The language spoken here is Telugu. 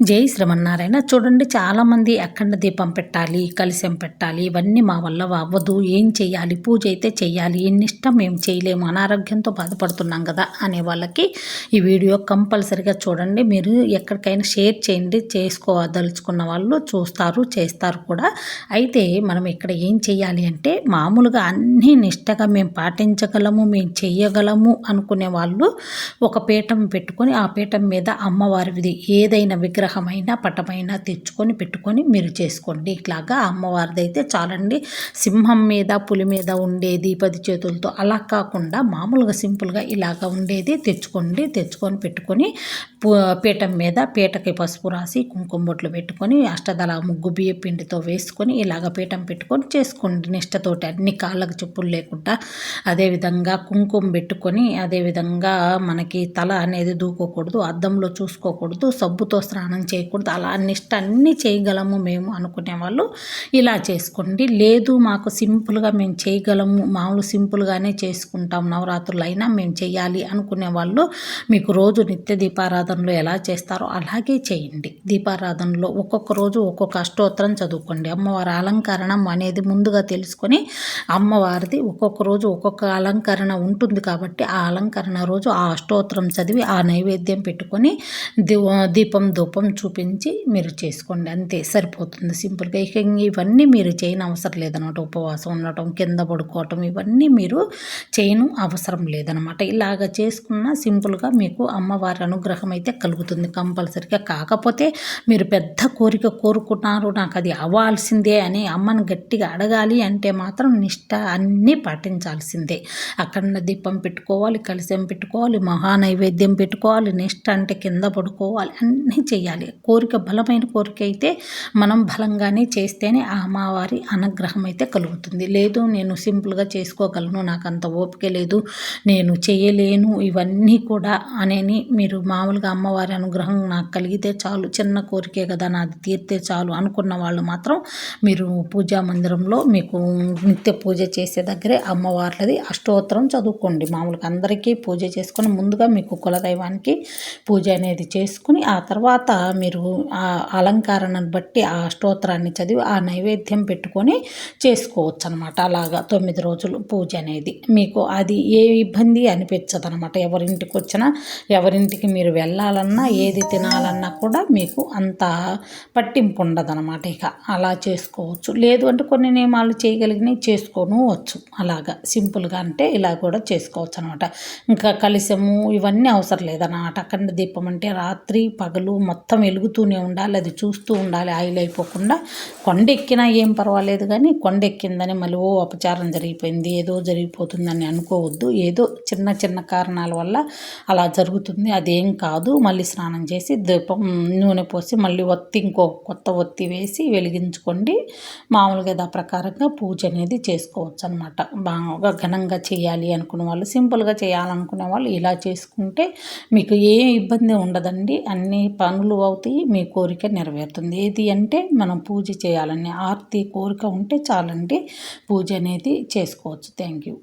జై శ్రీమన్నారాయణ. చూడండి చాలామంది అఖండ దీపం పెట్టాలి కలిసం పెట్టాలి ఇవన్నీ మా వల్ల అవ్వదు. ఏం చేయాలి? పూజ అయితే చేయాలి. ఎన్నిష్టం మేము చేయలేము. అనారోగ్యంతో బాధపడుతున్నాం కదా అనే వాళ్ళకి ఈ వీడియో కంపల్సరిగా చూడండి. మీరు ఎక్కడికైనా షేర్ చేయండి. చేసుకోదలుచుకున్న వాళ్ళు చూస్తారు చేస్తారు కూడా. అయితే మనం ఇక్కడ ఏం చేయాలి అంటే మామూలుగా అన్నీ నిష్టగా మేము పాటించగలము మేము చేయగలము అనుకునే వాళ్ళు ఒక పీఠం పెట్టుకొని ఆ పీఠం మీద అమ్మవారిది ఏదైనా విగ్రహం విగ్రహమైన పటమైన తెచ్చుకొని పెట్టుకొని మీరు చేసుకోండి. ఇట్లాగా అమ్మవారిది అయితే చాలండి. సింహం మీద పులి మీద ఉండేది పది చేతులతో అలా కాకుండా మామూలుగా సింపుల్గా ఇలాగ ఉండేది తెచ్చుకోండి. తెచ్చుకొని పెట్టుకొని పీఠం మీద పీటకి పసుపు రాసి కుంకుమ బొట్లు పెట్టుకొని అష్టదళ ముగ్గు బియ్య పిండితో వేసుకొని ఇలాగ పీఠం పెట్టుకొని చేసుకోండి నిష్టతోటి. అన్ని కాళ్ళకు చెప్పులు లేకుండా అదేవిధంగా కుంకుమ పెట్టుకొని అదేవిధంగా మనకి తల అనేది దూకోకూడదు అద్దంలో చూసుకోకూడదు సబ్బుతో స్నానం స్నానం చేయకూడదు అలా నిష్ట అన్నీ చేయగలము మేము అనుకునే వాళ్ళు. ఇలా చేసుకోండి. లేదు మాకు సింపుల్గా మేము చేయగలము. మామూలు సింపుల్గానే చేసుకుంటాం. నవరాత్రులు అయినా మేము చేయాలి అనుకునే వాళ్ళు మీకు రోజు నిత్య దీపారాధనలో ఎలా చేస్తారో అలాగే చేయండి. దీపారాధనలో ఒక్కొక్క రోజు ఒక్కొక్క అష్టోత్తరం చదువుకోండి. అమ్మవారి అలంకరణం అనేది ముందుగా తెలుసుకొని అమ్మవారిది ఒక్కొక్క రోజు ఒక్కొక్క అలంకరణ ఉంటుంది కాబట్టి ఆ అలంకరణ రోజు ఆ అష్టోత్తరం చదివి ఆ నైవేద్యం పెట్టుకొని దీపం ధూపం చూపించి మీరు చేసుకోండి. అంతే సరిపోతుంది. సింపుల్గా ఇక ఇవన్నీ మీరు చేయని అవసరం లేదనమాట. ఉపవాసం ఉండటం కింద పడుకోవటం ఇవన్నీ మీరు చేయను అవసరం లేదనమాట. ఇలాగ చేసుకున్న సింపుల్గా మీకు అమ్మవారి అనుగ్రహం అయితే కలుగుతుంది కంపల్సరిగా. కాకపోతే మీరు పెద్ద కోరిక కోరుకున్నారు నాకు అది అవ్వాల్సిందే అని అమ్మని గట్టిగా అడగాలి అంటే మాత్రం నిష్ట అన్నీ పాటించాల్సిందే. అక్కడ దీపం పెట్టుకోవాలి కలిసం పెట్టుకోవాలి మహా నైవేద్యం పెట్టుకోవాలి నిష్ట అంటే కింద పడుకోవాలి అన్నీ చేయాలి. చేయాలి. కోరిక బలమైన కోరిక అయితే మనం బలంగానే చేస్తేనే ఆ అమ్మవారి అనుగ్రహం అయితే కలుగుతుంది. లేదు నేను సింపుల్గా చేసుకోగలను నాకు అంత ఓపిక లేదు నేను చేయలేను ఇవన్నీ కూడా అనేని మీరు మామూలుగా అమ్మవారి అనుగ్రహం నాకు కలిగితే చాలు చిన్న కోరికే కదా నాది తీరితే చాలు అనుకున్న వాళ్ళు మాత్రం మీరు పూజా మందిరంలో మీకు నిత్య పూజ చేసే దగ్గరే అమ్మవార్లది అష్టోత్తరం చదువుకోండి. మామూలుగా అందరికీ పూజ చేసుకొని ముందుగా మీకు కులదైవానికి పూజ అనేది చేసుకుని ఆ తర్వాత మీరు ఆ అలంకరణను బట్టి ఆ స్తోత్రాన్ని చదివి ఆ నైవేద్యం పెట్టుకొని చేసుకోవచ్చు అనమాట అలాగా తొమ్మిది రోజులు పూజ అనేది. మీకు అది ఏ ఇబ్బంది అనిపించదు అనమాట ఎవరింటికి వచ్చినా ఎవరింటికి మీరు వెళ్ళాలన్నా ఏది తినాలన్నా కూడా మీకు అంత పట్టింపు ఉండదు అనమాట ఇక. అలా చేసుకోవచ్చు. లేదు అంటే కొన్ని నియమాలు చేయగలిగినవి చేసుకోను వచ్చు. అలాగా సింపుల్గా అంటే ఇలా కూడా చేసుకోవచ్చు అనమాట ఇంకా కలిసము ఇవన్నీ అవసరం లేదన్నమాట. అక్కడ దీపం అంటే రాత్రి పగలు మొత్తం మొత్తం వెలుగుతూనే ఉండాలి అది చూస్తూ ఉండాలి ఆయిల్ అయిపోకుండా. కొండ ఎక్కినా ఏం పర్వాలేదు కానీ కొండ ఎక్కిందని మళ్ళీ ఓ అపచారం జరిగిపోయింది. ఏదో జరిగిపోతుందని అనుకోవద్దు. ఏదో చిన్న చిన్న కారణాల వల్ల అలా జరుగుతుంది. అదేం కాదు. మళ్ళీ స్నానం చేసి దీపం నూనె పోసి మళ్ళీ ఒత్తి ఇంకో కొత్త ఒత్తి వేసి వెలిగించుకోండి. మామూలుగా దా ప్రకారంగా పూజ అనేది చేసుకోవచ్చు అనమాట బాగా ఘనంగా చేయాలి అనుకునే వాళ్ళు సింపుల్గా చేయాలనుకునే వాళ్ళు ఇలా చేసుకుంటే మీకు ఏ ఇబ్బంది ఉండదండి. అన్ని పనులు అవుతాయి మీ కోరిక నెరవేరుతుంది. ఏది అంటే మనం పూజ చేయాలని ఆర్తి కోరిక ఉంటే చాలండి పూజ అనేది చేసుకోవచ్చు. Thank you